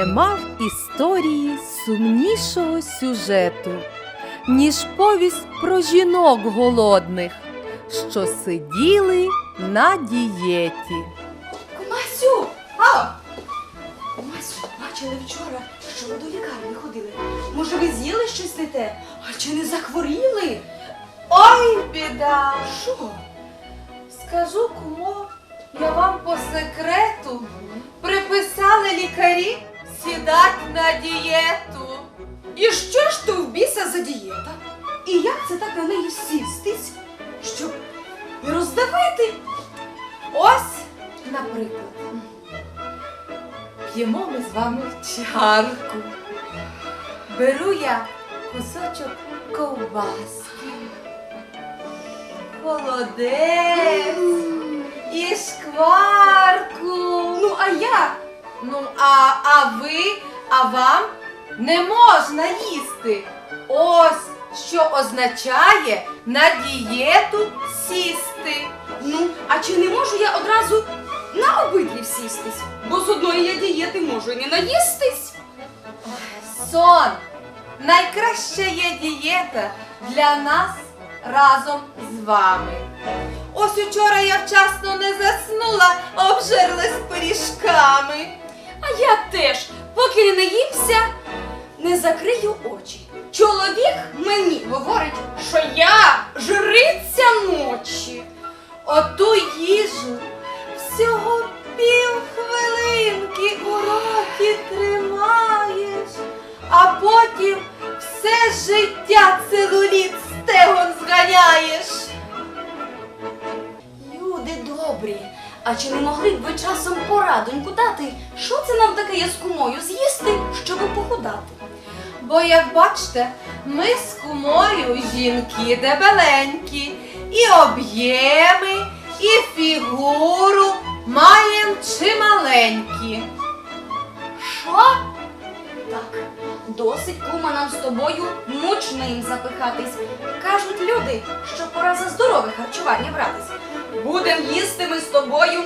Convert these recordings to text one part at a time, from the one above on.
Нема в історії сумнішого сюжету, ніж повість про жінок голодних, що сиділи на дієті. Кумасю! А! Кумасю, бачили вчора, що ви до лікарні ходили. Може, ви з'їли щось не те? А чи не захворіли? Ой, біда! Що? Скажу кумо, я вам по секрету приписали лікарі сідати на дієту. І що ж то в біса за дієта? І як це так на неї сістись, щоб не роздавити? Ось, наприклад, п'ємо ми з вами чарку. Беру я кусочок ковбаски, холодець і шкварку. Ну, а я? Ну, а, а ви, а вам не можна їсти. Ось що означає на дієту сісти. Ну, а чи не можу я одразу на обидві всістись? Бо з одної я дієти можу і не наїстись. Сон найкраща є дієта для нас разом з вами. Ось учора я вчасно не заснула, обжерлась пиріжками. А я теж, поки не наївся, не закрию очі. Чоловік мені говорить, що я жриця ночі. Оту їжу всього пів хвилинки у роті тримаєш, а потім все життя целуліт стегон зганяєш. А чи не могли б ви часом порадоньку дати, що це нам таке є з кумою з'їсти, щоб похудати? Бо, як бачите, ми з кумою жінки дебеленькі, і об'єми, і фігуру маєм чималенькі. Що? Так, досить кума нам з тобою мучним запихатись. Кажуть люди, що пора за здорове харчування братись. Будем їсти ми з тобою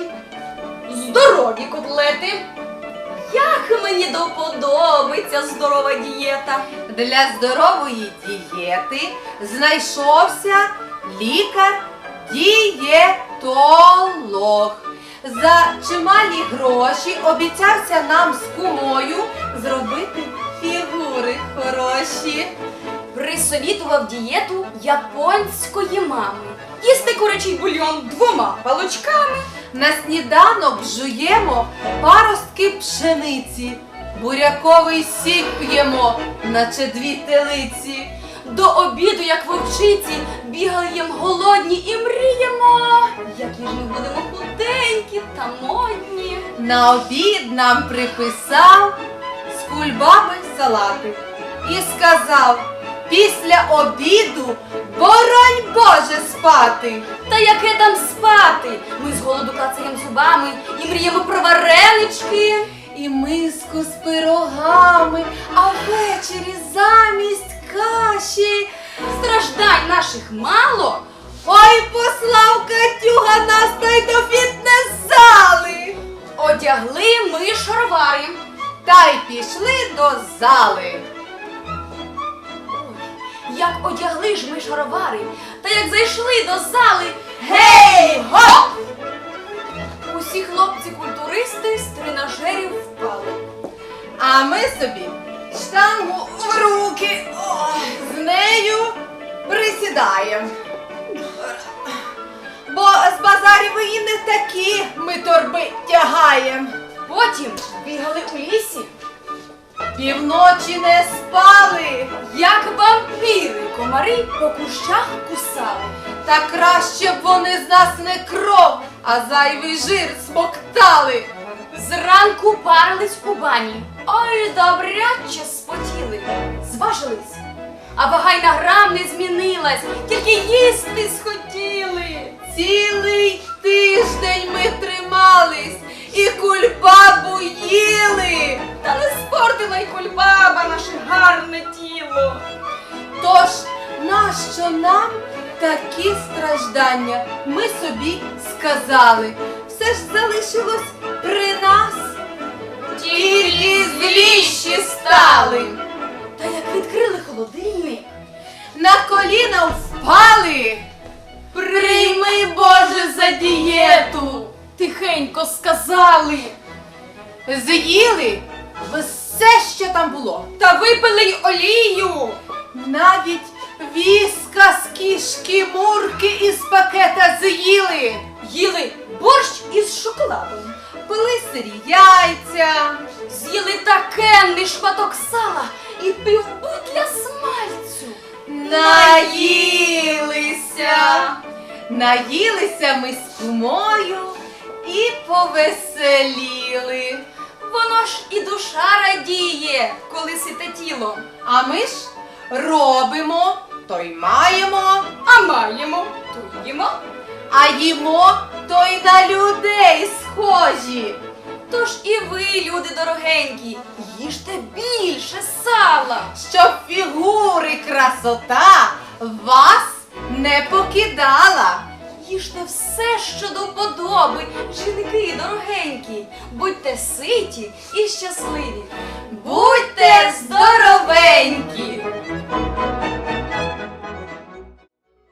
здорові котлети. Як мені доподобиться здорова дієта. Для здорової дієти знайшовся лікар-дієтолог. За чималі гроші обіцявся нам з кумою зробити фігури хороші. Присовітував дієту японської мами. Їсти курячий бульйон двома палочками. На сніданок жуємо паростки пшениці, буряковий сік п'ємо, наче дві телиці. До обіду, як вовчиці, бігаємо голодні і мріємо, які ж ми будемо худенькі та модні. На обід нам приписав з кульбаби салати і сказав після обіду боронь Боже спати. Та яке там спати? Ми з голоду клацаємо зубами і мріємо про варенички. І миску з пирогами, а ввечері замість каші. Страждань наших мало. Ой, послав Катюга нас та й до фітнес-зали. Одягли ми шаровари. Та й пішли до зали. Як одягли ж ми шаровари, та як зайшли до зали, гей, гоп! Усі хлопці-культуристи з тренажерів впали. А ми собі штангу в руки ой, з нею присідаємо. Бо з базарів і не такі ми торби тягаємо. Потім бігали у лісі, Півночі не спали, як вампіри комари по кущах кусали. та краще б вони з нас не кров, а зайвий жир смоктали. Зранку парились у бані. Ой, добряче спотіли. Зважились. А вага й на грам не змінилась, тільки їсти схотіли. Цілий тиждень ми тримались і кульбабу їли. Та не такі страждання? Ми собі сказали, все ж залишилось при нас. Тільки зліші стали. Та як відкрили холодильник, На коліна впали. Прийми, Боже, за дієту. тихенько сказали. З'їли все, що там було. Та випили й олію. Навіть віска з кішки мурки із пакета з'їли. Їли борщ із шоколадом. Пили сирі яйця. З'їли такенний шматок сала і півбутля смальцю. Наїлися. Наїлися ми з кумою і повеселіли. Воно ж і душа радіє, коли сите тіло. А ми ж робимо, то й маємо, а маємо, то їмо, а їмо, то й на людей схожі. Тож і ви, люди дорогенькі, їжте більше сала, щоб фігури красота вас не покидала. Їжте все, що до вподоби, жінки дорогенькі, будьте ситі і щасливі, будьте здоровенькі!